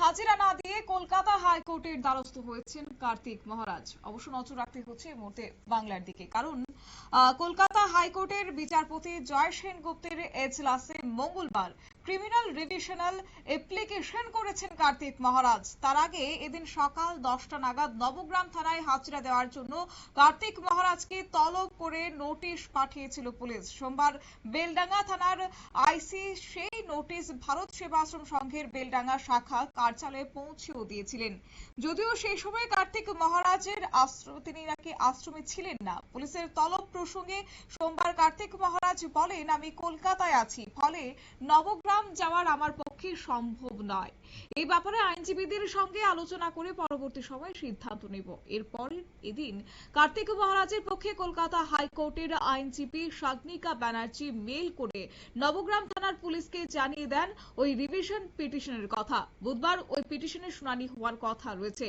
হাজিরা না দিয়ে কলকাতা হাইকোর্টের দ্বারস্থ হয়েছেন কার্তিক মহারাজ। অবশ্য নজর রাখতে হচ্ছে এই মুহূর্তে বাংলার দিকে। কারণ কলকাতা হাইকোর্টের বিচারপতি জয় সেনগুপ্তের এজলাসে মঙ্গলবার ক্রিমিনাল রিভিশনাল অ্যাপ্লিকেশন করেছেন কার্তিক মহারাজ। তার আগে এদিন সকাল দশটা নাগাদ নবগ্রাম থানায় হাজিরা দেওয়ার জন্য কার্তিক মহারাজকে তলব করে নোটিশ পাঠিয়েছিল পুলিশ। সোমবার বেলডাঙ্গা থানার আইসি সেই নোটিশ ভারত সেবাশ্রম সংঘের বেলডাঙ্গা শাখা কার্যালয়ে পৌঁছেও দিয়েছিলেন। যদিও সেই সময় কার্তিক মহারাজের আশ্রম, তিনি নাকি আশ্রমে ছিলেন না। পুলিশের তলব প্রসঙ্গে সোমবার কার্তিক মহারাজ বলেন, আমি কলকাতায় আছি। ফলে নবগ্রাম যাওয়ার আমার পক্ষে সম্ভব নয়। এই ব্যাপারে আইনজীবীদের সঙ্গে আলোচনা করে পরবর্তী সময় সিদ্ধান্ত নেব। এরপর এদিন কার্তিক মহারাজের পক্ষে কলকাতা হাইকোর্টের আইনজীবী শাগনিকা ব্যানার্জি মেল করে নবগ্রাম থানার পুলিশকে জানিয়ে দেন ওই রিভিশন পিটিশনের কথা। বুধবার ওই পিটিশনের শুনানি হওয়ার কথা রয়েছে।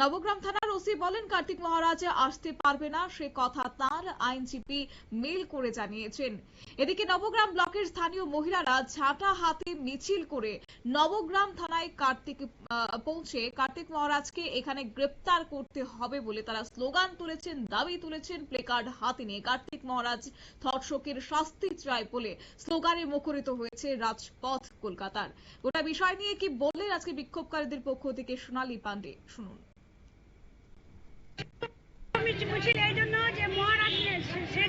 নবগ্রাম থানার ওসি বলেন, কার্তিক মহারাজ আসতে পারবে না, সে কথা তার আইনজীবী মেল করে জানিয়েছেন। এদিকে নবগ্রাম ব্লকের স্থানীয় মহিলারা ঝাঁটা হাতে মিছিল করে নবগ্রাম থানায় কার্তিক পৌঁছে কার্তিক মহারাজকে এখানে গ্রেপ্তার করতে হবে বলে তারা স্লোগান তুলেছেন, দাবি তুলেছেন প্লেকার্ড হাতে নিয়ে। কার্তিক মহারাজ ধর্ষকের শাস্তি চায় বলে স্লোগানে মুখরিত হয়েছে রাজপথ কলকাতার। গোটা বিষয় নিয়ে কি বললেন আজকে বিক্ষোভকারীদের পক্ষ থেকে সোনালী পান্ডে, শুনুন। যে মহারাজ সে-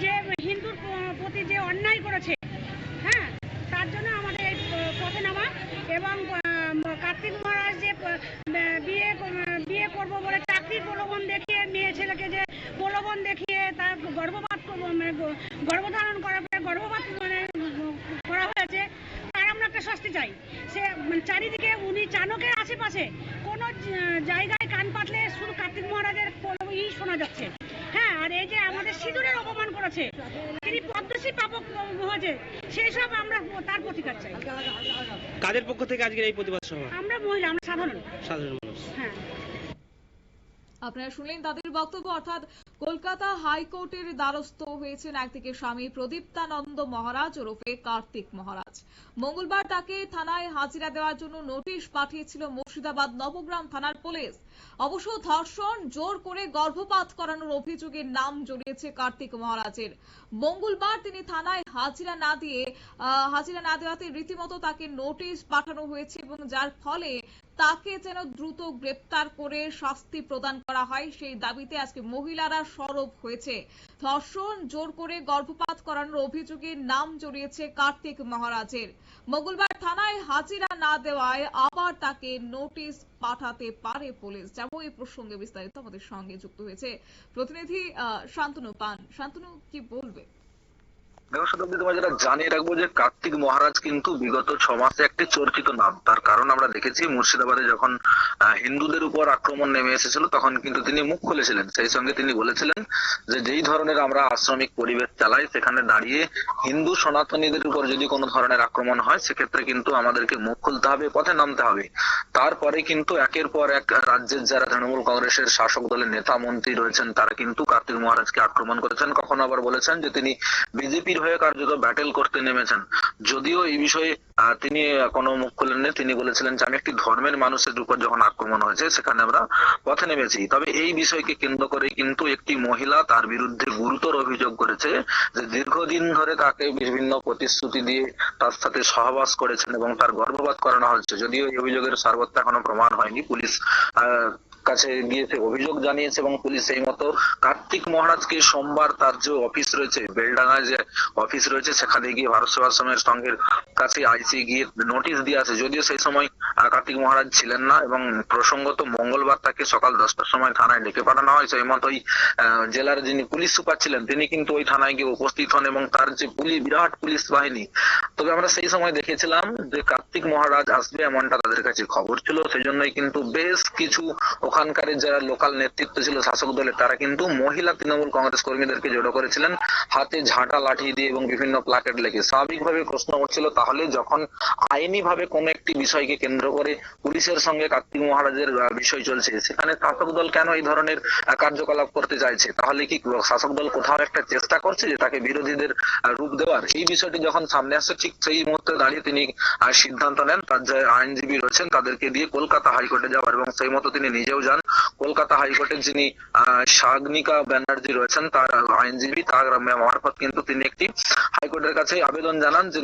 যে হিন্দুর প্রতি যে অন্যায় করেছে হ্যাঁ তার জন্য আমাদের এই প- পথে নামা এবং কার্তিক মহারাজ যে বিয়ে বিয়ে করব বলে চাকরির প্রলোভন দেখিয়ে মেয়ে ছেলেকে যে প্রলোভন দেখিয়ে তার গর্ভপাত মানে গর্ভধারণ করার পরে গর্ভপাত মানে করা হয়েছে, তার আমরা একটা শাস্তি চাই। সে মানে চারিদিকে উনি চাণকের আশেপাশে কোনো জায়গায় কান পাতলে শুধু কার্তিক মহারাজের ই শোনা যাচ্ছে। হ্যাঁ আর এই যে আমাদের সিঁদুরের অপমান করেছে তিনি পদ্মশ্রী পাবক হয়েছে সেই সব আমরা তার প্রতিকার চাই। কাদের পক্ষ থেকে আজকের এই প্রতিবাদ সভা? আমরা মহিলা আমরা সাধারণ। সাধারণ মানুষ। হ্যাঁ। আপনারা শুনলেন তাদের বক্তব্য, অর্থাৎ কলকাতা হাইকোর্টের দ্বারস্থ হয়েছেন একদিকে স্বামী প্রদীপ্তানন্দ মহারাজ ওরফে কার্তিক মহারাজ। মঙ্গলবার তাকে থানায় হাজিরা দেওয়ার জন্য নোটিশ পাঠিয়েছিল মুর্শিদাবাদ নবগ্রাম থানার পুলিশ। অবশ্য ধর্ষণ, জোর করে গর্ভপাত করানোর অভিযোগের নাম জড়িয়েছে কার্তিক মহারাজের। মঙ্গলবার তিনি থানায় হাজিরা না দিয়ে হাজিরা না দেওয়াতে রীতিমতো তাকে নোটিশ পাঠানো হয়েছে এবং যার ফলে তাকে যেন দ্রুত গ্রেপ্তার করে শাস্তি প্রদান করা হয়, সেই দাবিতে আজকে মহিলারা সরব হয়েছে। ধর্ষণ, জোর করে গর্ভপাত করানোর অভিযোগে নাম জড়িয়েছে কার্তিক মহারাজের। মঙ্গলবার থানায় হাজিরা না দেওয়ায় আবার তাকে নোটিশ পাঠাতে পারে পুলিশ। যাব এই প্রসঙ্গে বিস্তারিত, আমাদের সঙ্গে যুক্ত হয়েছে প্রতিনিধি শান্তনু পান। শান্তনু, কি বলবে? যেটা জানিয়ে রাখব যে কার্তিক মহারাজ কিন্তু বিগত ছ মাসে একটি চর্চিত নাম। তার কারণ আমরা দেখেছি, মুর্শিদাবাদে যখন হিন্দুদের উপর আক্রমণ নেমে এসেছিল, তখন কিন্তু তিনি মুখ খুলেছিলেন। সেই সঙ্গে তিনি বলেছিলেন যে, যেই ধরনের আমরা আশ্রমিক পরিবেশ চালাই, সেখানে দাঁড়িয়ে হিন্দু সনাতনীদের উপর যদি কোনো ধরনের আক্রমণ হয়, সেক্ষেত্রে কিন্তু আমাদেরকে মুখ খুলতে হবে, পথে নামতে হবে। তারপরে কিন্তু একের পর এক রাজ্যের যারা তৃণমূল কংগ্রেসের শাসক দলের নেতা, মন্ত্রী রয়েছেন, তারা কিন্তু কার্তিক মহারাজকে আক্রমণ করেছেন। কখনো আবার বলেছেন যে, তিনি বিজেপির হয়ে কার্যত ব্যাটেল করতে নেমেছেন। যদিও এই বিষয়ে তিনি কোনো মুখ খুলেননি। তিনি বলেছিলেন যে, আমি একটি ধর্মের মানুষের উপর যখন আক্রমণ হয়েছে, সেখানে আমরা পথে নেমেছি। তবে এই বিষয়কে কেন্দ্র করে কিন্তু একটি মহিলা তার বিরুদ্ধে গুরুতর অভিযোগ করেছে যে, দীর্ঘদিন ধরে তাকে বিভিন্ন প্রতিশ্রুতি দিয়ে তার সাথে সহবাস করেছেন এবং তার গর্ভপাত করানো হচ্ছে যদিও এই অভিযোগের সর্বত্র এখনও প্রমাণ হয়নি। পুলিশ কাছে গিয়েছে, অভিযোগ জানিয়েছে এবং পুলিশ সেই মতো কার্তিক মহারাজকে সোমবার তার যে অফিস রয়েছে, বেলডাঙ্গায় যে অফিস রয়েছে, সেখানে গিয়ে ভারত সেবাশ্রমের সঙ্গের কাছে আইসি গিয়ে নোটিশ দিয়ে আছে যদিও সেই সময় কার্তিক মহারাজ ছিলেন না এবং প্রসঙ্গত মঙ্গলবার তাকে সকাল দশটার সময় থানায় ডেকে পাঠানো হয়। সেই মতোই জেলার যিনি পুলিশ সুপার ছিলেন, তিনি কিন্তু ওই থানায় গিয়ে উপস্থিত হন এবং তার যে পুলিশ, বিরাট পুলিশ বাহিনী, তবে আমরা সেই সময় দেখেছিলাম যে কার্তিক মহারাজ আসবে এমনটা তাদের কাছে খবর ছিল। সেই জন্যই কিন্তু বেশ কিছু ওখানে ওখানকার যারা লোকাল নেতৃত্ব ছিল শাসক দলের, তারা কিন্তু মহিলা তৃণমূল কংগ্রেস কর্মীদেরকে জড়ো করেছিলেন, হাতে ঝাঁটা লাঠি দিয়ে এবং বিভিন্ন প্লাকেট লেগে। স্বাভাবিকভাবে প্রশ্ন উঠছিল, তাহলে যখন আইনি ভাবে কোন একটি বিষয়কে কেন্দ্র করে পুলিশের সঙ্গে কার্তিক মহারাজের বিষয় চলছে, সেখানে শাসক দল কেন এই ধরনের কার্যকলাপ করতে চাইছে? তাহলে কি শাসক দল কোথাও একটা চেষ্টা করছে যে তাকে বিরোধীদের রূপ দেওয়ার? এই বিষয়টি যখন সামনে আসছে, ঠিক সেই মুহূর্তে দাঁড়িয়ে তিনি সিদ্ধান্ত নেন। তার যে আইনজীবী রয়েছেন, তাদেরকে দিয়ে কলকাতা হাইকোর্টে যাওয়ার এবং সেই মতো তিনি নিজেও যান কলকাতা হাইকোর্টের যিনি সাগনিকা ব্যানার্জি রয়েছেন, তার আইনজীবী, তার মারফত কিন্তু তিনি একটি হাইকোর্টের কাছে আবেদন জানান যে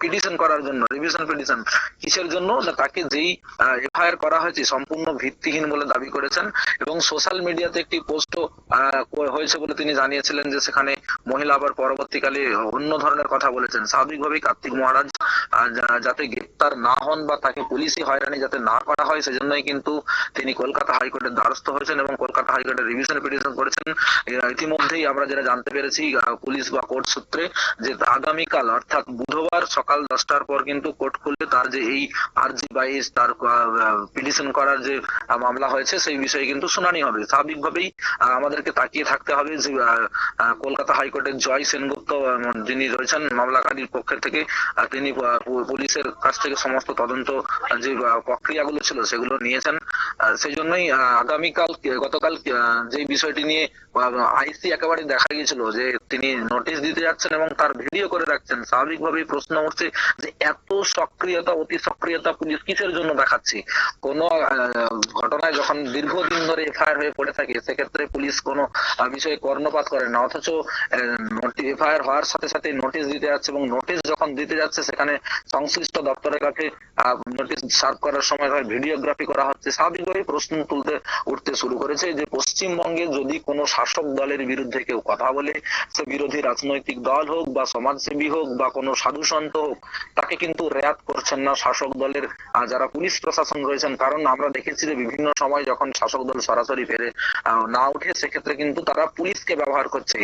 পিটিশন করার জন্য রিভিশন পিটিশন। কিসের জন্য? না, তাকে যেই এফআইআর করা হয়েছে, সম্পূর্ণ ভিত্তিহীন বলে দাবি করেছেন এবং সোশ্যাল মিডিয়াতে একটি পোস্ট হয়েছে বলে তিনি জানিয়েছিলেন যে সেখানে মহিলা আবার পরবর্তীকালে অন্য ধরনের কথা বলেছেন। স্বাভাবিকভাবেই কার্তিক মহারাজ যাতে গ্রেপ্তার না হন বা তাকে পুলিশি হয়রানি যাতে না করা হয়, সেজন্যই কিন্তু তিনি কলকাতা হাইকোর্টের দ্বারস্থ হয়েছেন এবং কলকাতা হাইকোর্টের রিভিশন পিটিশন করেছেন। ইতিমধ্যেই আমরা যেটা জানতে পেরেছি পুলিশ বা কোর্ট সূত্রে যে আগামীকাল, অর্থাৎ বুধবার সকাল দশটার পর কিন্তু কোর্ট খুললে তার যে এই আরজি বাইশ তার পিটিশন করার যে মামলা হয়েছে, সেই বিষয়ে কিন্তু শুনানি হবে। স্বাভাবিকভাবেই আমাদেরকে তাকিয়ে থাকতে হবে যে কলকাতা হাইকোর্টের জয় সেনগুপ্ত যিনি রয়েছেন মামলাকারীর পক্ষের থেকে তিনি পুলিশের কাছ থেকে সমস্ত তদন্ত যে প্রক্রিয়াগুলো ছিল সেগুলো নিয়েছেন। সেই জন্যই আগামীকাল গতকাল যে বিষয়টি নিয়ে আইসি একেবারে দেখা গিয়েছিল যে তিনি নোটিশ দিতে যাচ্ছেন এবং তার ভিডিও করে রাখছেন, স্বাভাবিকভাবেই প্রশ্ন উঠছে যে এত সক্রিয়তা, অতি সক্রিয়তা পুলিশ কিসের জন্য দেখাচ্ছে? কোন ঘটনায় যখন দীর্ঘদিন ধরে এফআইআর হয়ে পড়ে থাকে, সেক্ষেত্রে পুলিশ কোনো বিষয়ে কর্ণপাত করে না। অথচ এফআইআর হওয়ার সাথে সাথে নোটিশ দিতে যাচ্ছে এবং নোটিশ যখন দিতে যাচ্ছে, সেখানে সংশ্লিষ্ট দপ্তরের কাছে নোটিশ সার্ভ করার সময় ভিডিওগ্রাফি করা হচ্ছে স্বাভাবিকভাবেই প্রশ্ন তুলতে, উঠতে শুরু করেছে যে পশ্চিমবঙ্গে যদি কোনো শাসক দলের বিরুদ্ধে কেউ কথা বলে, সে বিরোধী রাজনৈতিক দল হোক বা সমাজসেবী হোক বা কোনো সাধু সন্ত হোক, তাকে কিন্তু রেয়াত করছেন না শাসক দলের যারা পুলিশ প্রশাসন রয়েছেন। কারণ আমরা দেখেছি যে বিভিন্ন সময় যখন শাসক দল সরাসরি ফেরে না উঠে সেক্ষেত্রে কিন্তু তারা পুলিশকে ব্যবহার করছে।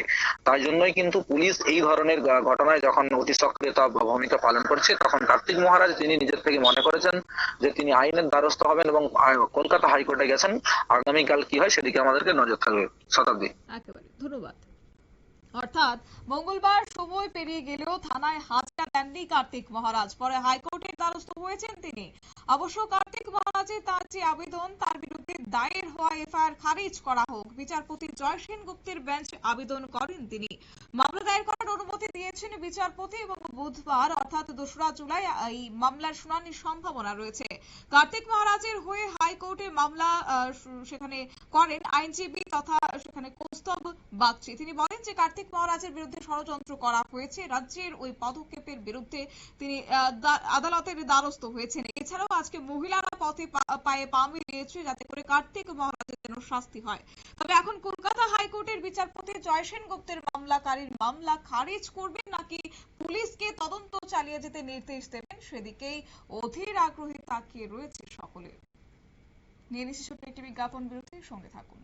তাই জন্যই কিন্তু পুলিশ এই ধরনের ঘটনায় যখন অতি সক্রিয়তা ভূমিকা পালন করছে তখন কার্তিক মহারাজ তিনি নিজের থেকে মনে করেছেন যে তিনি আইনের দ্বারস্থ হবেন এবং কলকাতা হাইকোর্টে গেছেন। আগামীকাল কি হয় সেদিকে আমাদেরকে নজর থাকবে। শতাব্দী। ধন্যবাদ। অর্থাৎ মঙ্গলবার সময় পেরিয়ে গেলেও থানায় হাজিরা দেননি কার্তিক মহারাজ। পরে হাইকোর্টের দ্বারস্থ হয়েছেন তিনি। অবশ্য কার্তিক মহারাজের তার যে আবেদন, তার বিরুদ্ধে দায়ের হওয়া এফআইআর খারিজ করা হোক, বিচারপতি জয় সেন গুপ্তের বেঞ্চ আবেদন করেন তিনি। মামলা দায়ের অনুমতি দিয়েছেন বিচারপতি এবং বুধবার, অর্থাৎ দোসরা জুলাই, এই মামলার শুনানির সম্ভাবনা রয়েছে। কার্তিক মহারাজের হয়ে হাইকোর্টে মামলা সেখানে করেন আইনজীবী তথা সেখানে কৌস্তব বাগচি তিনি বলেন যে কার্তিক মহারাজের বিরুদ্ধে ষড়যন্ত্র করা হয়েছে। রাজ্যের ওই পদক্ষেপের বিরুদ্ধে তিনি আদালতের দ্বারস্থ হয়েছেন। এছাড়াও আজকে মহিলারা পথে পায়ে পা মিলিয়েছে যাতে করে কার্তিক মহারাজের যেন শাস্তি হয়। তবে এখন কলকাতা হাইকোর্টের বিচারপতি জয়সেন গুপ্তের মামলাকারীর মামলা খারিজ করবেন নাকি পুলিশকে তদন্ত চালিয়ে যেতে নির্দেশ দেবেন, সেদিকেই অধীর আগ্রহে তাকিয়ে রয়েছে সকলে। নিয়ে নিচ্ছি একটি বিজ্ঞাপন বিরতির সঙ্গে থাকুন।